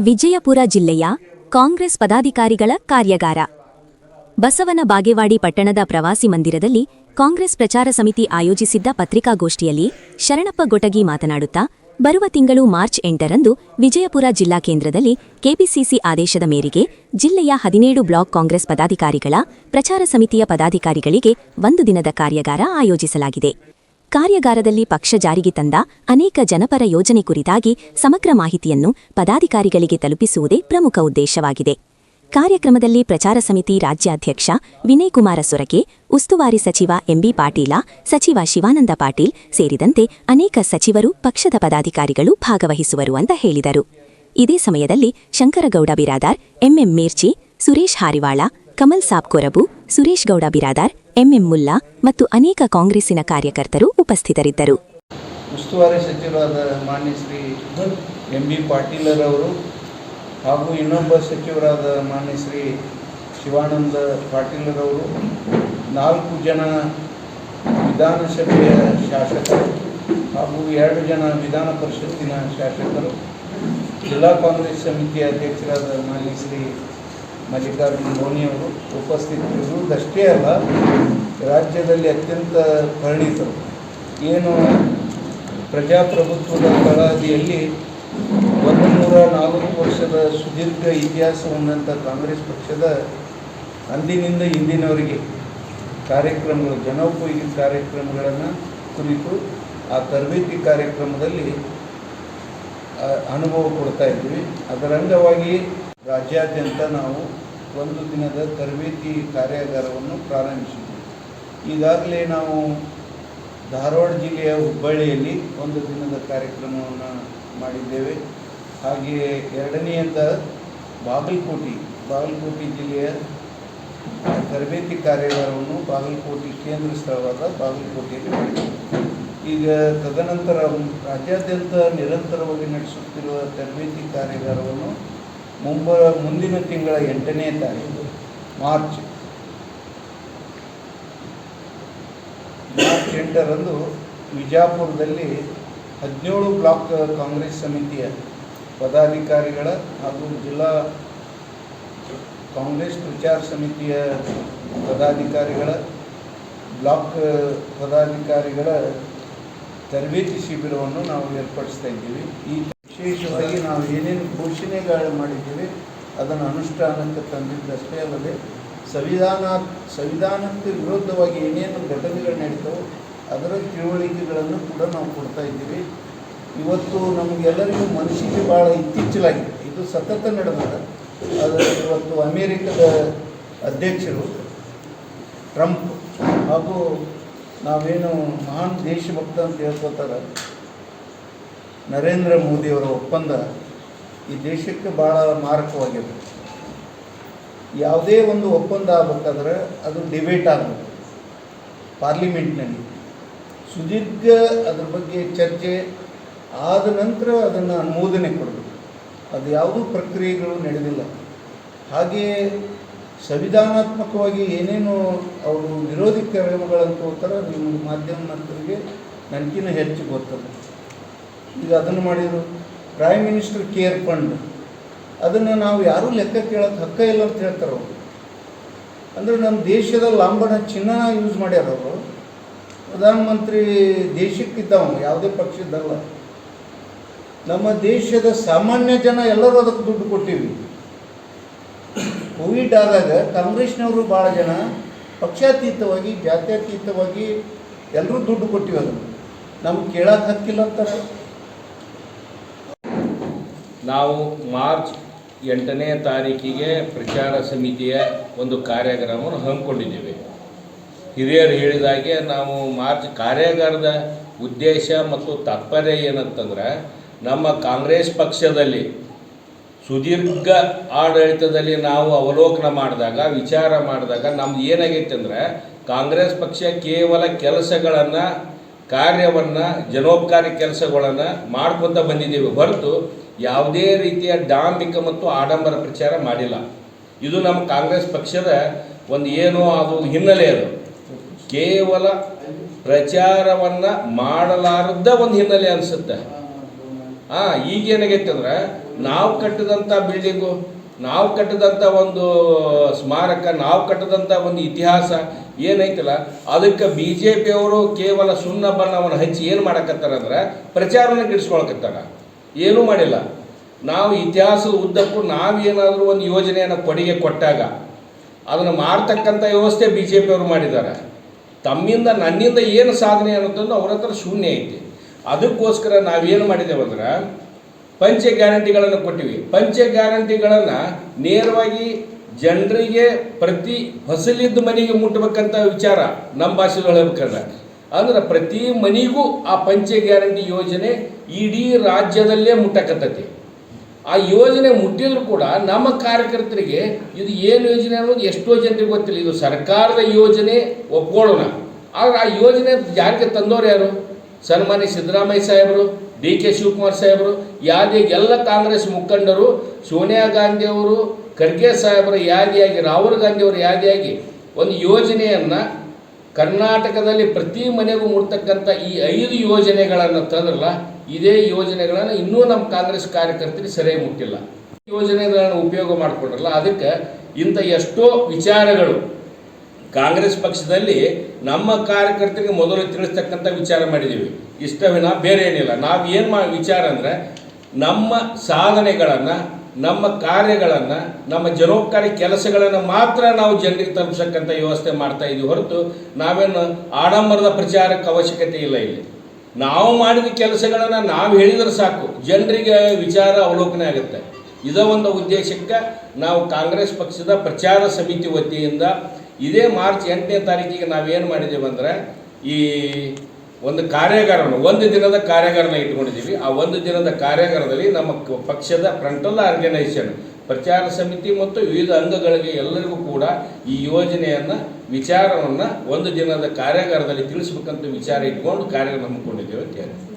ವಿಜಯಪುರ ಜಿಲ್ಲೆಯ ಕಾಂಗ್ರೆಸ್ ಪದಾಧಿಕಾರಿಗಳ ಕಾರ್ಯಾಗಾರ. ಬಸವನ ಬಾಗೇವಾಡಿ ಪಟ್ಟಣದ ಪ್ರವಾಸಿ ಮಂದಿರದಲ್ಲಿ ಕಾಂಗ್ರೆಸ್ ಪ್ರಚಾರ ಸಮಿತಿ ಆಯೋಜಿಸಿದ್ದ ಪತ್ರಿಕಾಗೋಷ್ಠಿಯಲ್ಲಿ ಶರಣಪ್ಪ ಗೊಟಗಿ ಮಾತನಾಡುತ್ತಾ, ಬರುವ ತಿಂಗಳು ಮಾರ್ಚ್ ಎಂಟರಂದು ವಿಜಯಪುರ ಜಿಲ್ಲಾ ಕೇಂದ್ರದಲ್ಲಿ ಕೆಪಿಸಿಸಿ ಆದೇಶದ ಮೇರೆಗೆ ಜಿಲ್ಲೆಯ ಹದಿನೇಳು ಬ್ಲಾಕ್ ಕಾಂಗ್ರೆಸ್ ಪದಾಧಿಕಾರಿಗಳ ಪ್ರಚಾರ ಸಮಿತಿಯ ಪದಾಧಿಕಾರಿಗಳಿಗೆ ಒಂದು ದಿನದ ಕಾರ್ಯಾಗಾರ ಆಯೋಜಿಸಲಾಗಿದೆ. ಕಾರ್ಯಾಗಾರದಲ್ಲಿ ಪಕ್ಷ ಜಾರಿಗೆ ತಂದ ಅನೇಕ ಜನಪರ ಯೋಜನೆ ಕುರಿತಾಗಿ ಸಮಗ್ರ ಮಾಹಿತಿಯನ್ನು ಪದಾಧಿಕಾರಿಗಳಿಗೆ ತಲುಪಿಸುವುದೇ ಪ್ರಮುಖ ಉದ್ದೇಶವಾಗಿದೆ. ಕಾರ್ಯಕ್ರಮದಲ್ಲಿ ಪ್ರಚಾರ ಸಮಿತಿ ರಾಜ್ಯಾಧ್ಯಕ್ಷ ವಿನಯ್ ಕುಮಾರ ಸೊರಕೆ, ಉಸ್ತುವಾರಿ ಸಚಿವ ಎಂಬಿ ಪಾಟೀಲ, ಸಚಿವ ಶಿವಾನಂದ ಪಾಟೀಲ್ ಸೇರಿದಂತೆ ಅನೇಕ ಸಚಿವರು ಪಕ್ಷದ ಪದಾಧಿಕಾರಿಗಳು ಭಾಗವಹಿಸುವರು ಅಂತ ಹೇಳಿದರು. ಇದೇ ಸಮಯದಲ್ಲಿ ಶಂಕರಗೌಡ ಬಿರಾದಾರ್, ಎಂಎಂ ಮೇರ್ಚಿ, ಸುರೇಶ್ ಹಾರಿವಾಳ, ಕಮಲ್ ಸಾಬ್ ಕೊರಬು ಸುರೇಶ್ ಗೌಡ ಬಿರಾದಾರ್ ಎಂಎಂ ಮುಲ್ಲಾ ಮತ್ತು ಅನೇಕ ಕಾಂಗ್ರೆಸ್ಸಿನ ಕಾರ್ಯಕರ್ತರು ಉಪಸ್ಥಿತರಿದ್ದರು. ಉಸ್ತುವಾರಿ ಸಚಿವರಾದ ಮಾನ್ಯ ಶ್ರೀ ಎಂ ಬಿ ಪಾಟೀಲರವರು ಹಾಗೂ ಇನ್ನೊಬ್ಬ ಸಚಿವರಾದ ಮಾನ್ಯ ಶ್ರೀ ಶಿವಾನಂದ ಪಾಟೀಲರವರು ನಾಲ್ಕು ಜನ ವಿಧಾನಸಭೆಯ ಶಾಸಕರು ಹಾಗೂ ಎರಡು ಜನ ವಿಧಾನ ಪರಿಷತ್ತಿನ ಶಾಸಕರು, ಜಿಲ್ಲಾ ಕಾಂಗ್ರೆಸ್ ಸಮಿತಿಯ ಅಧ್ಯಕ್ಷರಾದ ಮಾನ್ಯ ಶ್ರೀ ಮಲ್ಲಿಕಾರ್ಜುನ ಧೋನಿಯವರು ಉಪಸ್ಥಿತರಿರುವುದಷ್ಟೇ ಅಲ್ಲ, ರಾಜ್ಯದಲ್ಲಿ ಅತ್ಯಂತ ಪರಿಣಿತರು ಏನು ಪ್ರಜಾಪ್ರಭುತ್ವದ ಕಳಾದಿಯಲ್ಲಿ ಒಂದು ನೂರ ನಾಲ್ಕು ವರ್ಷದ ಸುದೀರ್ಘ ಇತಿಹಾಸ ಹೊಂದಂಥ ಕಾಂಗ್ರೆಸ್ ಪಕ್ಷದ ಅಂದಿನಿಂದ ಇಂದಿನವರೆಗೆ ಕಾರ್ಯಕ್ರಮಗಳು, ಜನೋಪಯೋಗಿ ಕಾರ್ಯಕ್ರಮಗಳನ್ನು ಕುರಿತು ಆ ತರಬೇತಿ ಕಾರ್ಯಕ್ರಮದಲ್ಲಿ ಅನುಭವ ಕೊಡ್ತಾ ಇದ್ದೀವಿ. ಅದರ ಅಂಗವಾಗಿ ರಾಜ್ಯಾದ್ಯಂತ ನಾವು ಒಂದು ದಿನದ ತರಬೇತಿ ಕಾರ್ಯಾಗಾರವನ್ನು ಪ್ರಾರಂಭಿಸಿದ್ವಿ. ಈಗಾಗಲೇ ನಾವು ಧಾರವಾಡ ಜಿಲ್ಲೆಯ ಹುಬ್ಬಳ್ಳಿಯಲ್ಲಿ ಒಂದು ದಿನದ ಕಾರ್ಯಕ್ರಮವನ್ನು ಮಾಡಿದ್ದೇವೆ. ಹಾಗೆಯೇ ಎರಡನೆಯದ ಬಾಗಲಕೋಟೆ ಬಾಗಲಕೋಟೆ ಜಿಲ್ಲೆಯ ತರಬೇತಿ ಕಾರ್ಯಾಗಾರವನ್ನು ಬಾಗಲಕೋಟೆ ಕೇಂದ್ರ ಸ್ಥಳವಾದ ಬಾಗಲಕೋಟೆಯಲ್ಲಿ ಮಾಡಿದ್ದೇವೆ. ಈಗ ತದನಂತರ ರಾಜ್ಯಾದ್ಯಂತ ನಿರಂತರವಾಗಿ ನಡೆಸುತ್ತಿರುವ ತರಬೇತಿ ಕಾರ್ಯಾಗಾರವನ್ನು ಮುಂಬ, ಮುಂದಿನ ತಿಂಗಳ ಎಂಟನೇ ತಾರೀಕು ಮಾರ್ಚ್. ಮಾರ್ಚ್ ಎಂಟರಂದು ವಿಜಾಪುರದಲ್ಲಿ ಹದಿನೇಳು ಬ್ಲಾಕ್ ಕಾಂಗ್ರೆಸ್ ಸಮಿತಿಯ ಪದಾಧಿಕಾರಿಗಳ ಹಾಗೂ ಜಿಲ್ಲಾ ಕಾಂಗ್ರೆಸ್ ಪ್ರಚಾರ ಸಮಿತಿಯ ಪದಾಧಿಕಾರಿಗಳ, ಬ್ಲಾಕ್ ಪದಾಧಿಕಾರಿಗಳ ತರಬೇತಿ ಶಿಬಿರವನ್ನು ನಾವು ಏರ್ಪಡಿಸ್ತಾ ಇದ್ದೀವಿ. ಈ ವಿಶೇಷವಾಗಿ ನಾವು ಏನೇನು ಘೋಷಣೆಗಳು ಮಾಡಿದ್ದೀವಿ, ಅದನ್ನು ಅನುಷ್ಠಾನಕ್ಕೆ ತಂದಿದ್ದಷ್ಟೇ ಅಲ್ಲದೆ, ಸಂವಿಧಾನ, ಸಂವಿಧಾನಕ್ಕೆ ವಿರುದ್ಧವಾಗಿ ಏನೇನು ಘಟನೆಗಳು ನಡೀತಾವೋ, ಅದರ ತಿಳುವಳಿಕೆಗಳನ್ನು ಕೂಡ ನಾವು ಕೊಡ್ತಾ ಇದ್ದೀವಿ. ಇವತ್ತು ನಮಗೆಲ್ಲರಿಗೂ ಮನಸ್ಸಿಗೆ ಭಾಳ ಇತ್ತೀಚಲಾಗಿದೆ. ಇದು ಸತತ ನಡೆದ ಆದರೆ ಇವತ್ತು ಅಮೇರಿಕದ ಅಧ್ಯಕ್ಷರು ಟ್ರಂಪ್ ಹಾಗೂ ನಾವೇನು ಮಹಾನ್ ದೇಶಭಕ್ತ ಅಂತ ಹೇಳ್ಕೊತಾರೆ ನರೇಂದ್ರ ಮೋದಿಯವರ ಒಪ್ಪಂದ ಈ ದೇಶಕ್ಕೆ ಭಾಳ ಮಾರಕವಾಗಿದೆ. ಯಾವುದೇ ಒಂದು ಒಪ್ಪಂದ ಆಗಬೇಕಾದ್ರೆ ಅದು ಡಿಬೇಟ್ ಆಗಬೇಕು. ಪಾರ್ಲಿಮೆಂಟ್ನಲ್ಲಿ. ಸುದೀರ್ಘ ಅದ್ರ ಬಗ್ಗೆ ಚರ್ಚೆ ಆದ ನಂತರ ಅದನ್ನು ಅನುಮೋದನೆ ಕೊಡಬೇಕು. ಅದು ಯಾವುದೂ ಪ್ರಕ್ರಿಯೆಗಳು ನಡೆದಿಲ್ಲ. ಹಾಗೆಯೇ ಸಂವಿಧಾನಾತ್ಮಕವಾಗಿ ಏನೇನು ಅವರು ವಿರೋಧಿ ಕ್ರಮಗಳನ್ನು ತಗೋತಾರೆ ನಿಮ್ಮ ಮಾಧ್ಯಮ ನನಗಿನ್ನ ಹೆಚ್ಚು ಗೊತ್ತದ ಈಗ ಅದನ್ನು ಮಾಡಿದರು. ಪ್ರೈಮ್ ಮಿನಿಸ್ಟರ್ ಕೇರ್ ಫಂಡ್ ಅದನ್ನು ನಾವು ಯಾರೂ ಲೆಕ್ಕ ಕೇಳೋಕ್ಕೆ ಹಕ್ಕ ಇಲ್ಲ ಅಂತ ಹೇಳ್ತಾರೆ ಅವರು. ಅಂದರೆ ನಮ್ಮ ದೇಶದ ಲಾಂಬನ ಚಿನ್ನ ಯೂಸ್ ಮಾಡ್ಯಾರ ಅವರು. ಪ್ರಧಾನಮಂತ್ರಿ ದೇಶಕ್ಕಿದ್ದವ, ಯಾವುದೇ ಪಕ್ಷದ್ದಲ್ಲ. ನಮ್ಮ ದೇಶದ ಸಾಮಾನ್ಯ ಜನ ಎಲ್ಲರೂ ಅದಕ್ಕೆ ದುಡ್ಡು ಕೊಟ್ಟಿವಿ ಕೋವಿಡ್ ಆದಾಗ ಕಾಂಗ್ರೆಸ್ನವರು ಭಾಳ ಜನ ಪಕ್ಷಾತೀತವಾಗಿ, ಜಾತ್ಯತೀತವಾಗಿ ಎಲ್ಲರೂ ದುಡ್ಡು ಕೊಟ್ಟಿವಿ ಅದನ್ನು. ನಮ್ಗೆ ಕೇಳಕ್ಕೆ ಹಕ್ಕಿಲ್ಲ ಅಂತಾರೆ. ನಾವು ಮಾರ್ಚ್ ಎಂಟನೇ ತಾರೀಕಿಗೆ ಪ್ರಚಾರ ಸಮಿತಿಯ ಒಂದು ಕಾರ್ಯಾಗಾರವನ್ನು ಹಮ್ಮಿಕೊಂಡಿದ್ದೇವೆ. ಹಿರಿಯರು ಹೇಳಿದಾಗೆ ನಾವು ಮಾರ್ಚ್ ಕಾರ್ಯಾಗಾರದ ಉದ್ದೇಶ ಮತ್ತು ತಾತ್ಪರ್ಯ ಏನಂತಂದ್ರೆ, ನಮ್ಮ ಕಾಂಗ್ರೆಸ್ ಪಕ್ಷದಲ್ಲಿ ಸುದೀರ್ಘ ಆಡಳಿತದಲ್ಲಿ ನಾವು ಅವಲೋಕನ ಮಾಡಿದಾಗ, ವಿಚಾರ ಮಾಡಿದಾಗ ನಮ್ದು ಏನಾಗೈತೆ ಅಂದರೆ, ಕಾಂಗ್ರೆಸ್ ಪಕ್ಷ ಕೇವಲ ಕೆಲಸಗಳನ್ನು, ಕಾರ್ಯವನ್ನು, ಜನೋಪಕಾರಿ ಕೆಲಸಗಳನ್ನು ಮಾಡ್ಕೊತ ಬಂದಿದ್ದೀವಿ. ಹೊರತು ಯಾವುದೇ ರೀತಿಯ ಡಾಂಬಿಕ ಮತ್ತು ಆಡಂಬರ ಪ್ರಚಾರ ಮಾಡಿಲ್ಲ. ಇದು ನಮ್ಮ ಕಾಂಗ್ರೆಸ್ ಪಕ್ಷದ ಒಂದು ಏನೋ ಅದು ಹಿನ್ನೆಲೆ ಅದು. ಕೇವಲ ಪ್ರಚಾರವನ್ನು ಮಾಡಲಾರದ ಒಂದು ಹಿನ್ನೆಲೆ ಅನಿಸುತ್ತೆ. ಹಾಂ ಈಗೇನಾಗೈತೆ ಅಂದ್ರೆ ನಾವು ಕಟ್ಟಿದಂಥ ಬಿಲ್ಡಿಂಗು, ನಾವು ಕಟ್ಟಿದಂಥ ಒಂದು ಸ್ಮಾರಕ, ನಾವು ಕಟ್ಟಿದಂಥ ಒಂದು ಇತಿಹಾಸ ಏನೈತಲ್ಲ, ಅದಕ್ಕೆ ಬಿ ಜೆ ಪಿಯವರು ಕೇವಲ ಸುಣ್ಣ ಬಣ್ಣವನ್ನು ಹಚ್ಚಿ ಏನು ಮಾಡಕತ್ತಾರ ಅಂದ್ರೆ ಪ್ರಚಾರನ ಗಿಡಿಸ್ಕೊಳಕತ್ತಾರ. ಏನೂ ಮಾಡಿಲ್ಲ. ನಾವು ಇತಿಹಾಸದ ಉದ್ದಕ್ಕೂ ನಾವೇನಾದರೂ ಒಂದು ಯೋಜನೆಯನ್ನು ಕೊಡುಗೆ ಕೊಟ್ಟಾಗ ಅದನ್ನು ಮಾಡ್ತಕ್ಕಂಥ ವ್ಯವಸ್ಥೆ ಬಿ ಜೆ ಪಿಯವರು ಮಾಡಿದ್ದಾರೆ. ತಮ್ಮಿಂದ ನನ್ನಿಂದ ಏನು ಸಾಧನೆ ಅನ್ನೋದನ್ನು ಅವ್ರ ಹತ್ರ ಶೂನ್ಯ ಐತಿ. ಅದಕ್ಕೋಸ್ಕರ ನಾವೇನು ಮಾಡಿದ್ದೇವಂದ್ರೆ ಪಂಚ ಗ್ಯಾರಂಟಿಗಳನ್ನು ಕೊಟ್ಟಿವಿ. ಪಂಚ ಗ್ಯಾರಂಟಿಗಳನ್ನು ನೇರವಾಗಿ ಜನರಿಗೆ ಪ್ರತಿ ಫಸಲಿದ್ದ ಮನೆಗೆ ಮುಟ್ಟಬೇಕಂತ ವಿಚಾರ ನಮ್ಮ ಭಾಷೆಗಳು ಹೇಳ್ಬೇಕಂದ್ರೆ. ಅಂದ್ರೆ ಪ್ರತಿ ಮನೆಗೂ ಆ ಪಂಚ ಗ್ಯಾರಂಟಿ ಯೋಜನೆ ಇಡೀ ರಾಜ್ಯದಲ್ಲೇ ಮುಟ್ಟಕತ್ತತಿ. ಆ ಯೋಜನೆ ಮುಟ್ಟಿದ್ರು ಕೂಡ ನಮ್ಮ ಕಾರ್ಯಕರ್ತರಿಗೆ ಇದು ಏನು ಯೋಜನೆ ಅನ್ನೋದು ಎಷ್ಟೋ ಜನರಿಗೆ ಗೊತ್ತಿಲ್ಲ. ಇದು ಸರ್ಕಾರದ ಯೋಜನೆ, ಒಪ್ಕೊಳ್ಳೋಣ. ಆದ್ರೆ ಆ ಯೋಜನೆ ಜಾರಿಗೆ ತಂದವರು ಯಾರು? ಸನ್ಮಾನ್ಯ ಸಿದ್ದರಾಮಯ್ಯ ಸಾಹೇಬರು ಡಿ ಕೆ ಶಿವಕುಮಾರ್ ಸಾಹೇಬರು ಯಾದಿ ಎಲ್ಲ ಕಾಂಗ್ರೆಸ್ ಮುಖಂಡರು, ಸೋನಿಯಾ ಗಾಂಧಿ ಅವರು, ಖರ್ಗೆ ಸಾಹೇಬರ ಯಾದಿಯಾಗಿ ರಾಹುಲ್ ಗಾಂಧಿ ಅವರು ಯಾದಿಯಾಗಿ ಒಂದು ಯೋಜನೆಯನ್ನು ಕರ್ನಾಟಕದಲ್ಲಿ ಪ್ರತಿ ಮನೆಗೂ ಮುಡ್ತಕ್ಕಂಥ ಈ ಐದು ಯೋಜನೆಗಳನ್ನು ತಂದ್ರಲ್ಲ ಇದೇ ಯೋಜನೆಗಳನ್ನು ಇನ್ನೂ ನಮ್ಮ ಕಾಂಗ್ರೆಸ್ ಕಾರ್ಯಕರ್ತರಿಗೆ ಸರಿಯಾಗಿ ಮುಟ್ಟಿಲ್ಲ. ಯೋಜನೆಗಳನ್ನು ಉಪಯೋಗ ಮಾಡಿಕೊಂಡ್ರಲ್ಲ, ಅದಕ್ಕೆ ಇಂಥ ಎಷ್ಟೋ ವಿಚಾರಗಳು ಕಾಂಗ್ರೆಸ್ ಪಕ್ಷದಲ್ಲಿ ನಮ್ಮ ಕಾರ್ಯಕರ್ತರಿಗೆ ಮೊದಲು ತಿಳಿಸ್ತಕ್ಕಂಥ ವಿಚಾರ ಮಾಡಿದ್ದೀವಿ ಇಷ್ಟವಿನ ಬೇರೆ ಏನಿಲ್ಲ. ನಾವು ಏನು ಮಾ, ವಿಚಾರ ಅಂದರೆ ನಮ್ಮ ಸಾಧನೆಗಳನ್ನು, ನಮ್ಮ ಕಾರ್ಯಗಳನ್ನು, ನಮ್ಮ ಜನೋಪಕಾರಿ ಕೆಲಸಗಳನ್ನು ಮಾತ್ರ ನಾವು ಜನರಿಗೆ ತಲುಪಿಸಕ್ಕಂಥ ವ್ಯವಸ್ಥೆ ಮಾಡ್ತಾ ಇದ್ದೀವಿ ಹೊರತು ನಾವೇನು ಆಡಂಬರದ ಪ್ರಚಾರಕ್ಕೆ ಅವಶ್ಯಕತೆ ಇಲ್ಲ ಇಲ್ಲಿ. ನಾವು ಮಾಡಿದ ಕೆಲಸಗಳನ್ನು ನಾವು ಹೇಳಿದ್ರೆ ಸಾಕು. ಜನರಿಗೆ ವಿಚಾರ ಅವಲೋಕನ ಆಗುತ್ತೆ. ಇದ ಒಂದು ಉದ್ದೇಶಕ್ಕೆ ನಾವು ಕಾಂಗ್ರೆಸ್ ಪಕ್ಷದ ಪ್ರಚಾರ ಸಮಿತಿ ವತಿಯಿಂದ ಇದೇ ಮಾರ್ಚ್ ಎಂಟನೇ ತಾರೀಕಿಗೆ ನಾವೇನು ಮಾಡಿದ್ದೇವೆ ಅಂದರೆ ಈ ಒಂದು ಕಾರ್ಯಾಗಾರವನ್ನು, ಒಂದು ದಿನದ ಕಾರ್ಯಾಗಾರನ ಇಟ್ಕೊಂಡಿದ್ದೀವಿ ಆ ಒಂದು ದಿನದ ಕಾರ್ಯಾಗಾರದಲ್ಲಿ ನಮ್ಮ ಪಕ್ಷದ ಫ್ರಂಟಲ್ ಆರ್ಗನೈಸೇಷನ್ ಪ್ರಚಾರ ಸಮಿತಿ ಮತ್ತು ವಿವಿಧ ಅಂಗಗಳಿಗೆ ಎಲ್ಲರಿಗೂ ಕೂಡ ಈ ಯೋಜನೆಯನ್ನು, ವಿಚಾರವನ್ನು ಒಂದು ದಿನದ ಕಾರ್ಯಾಗಾರದಲ್ಲಿ ತಿಳಿಸ್ಬೇಕಂತ ವಿಚಾರ ಇಟ್ಕೊಂಡು ಕಾರ್ಯ ಹಮ್ಮಿಕೊಂಡಿದ್ದೇವೆ ಅಂತ ಹೇಳಿ.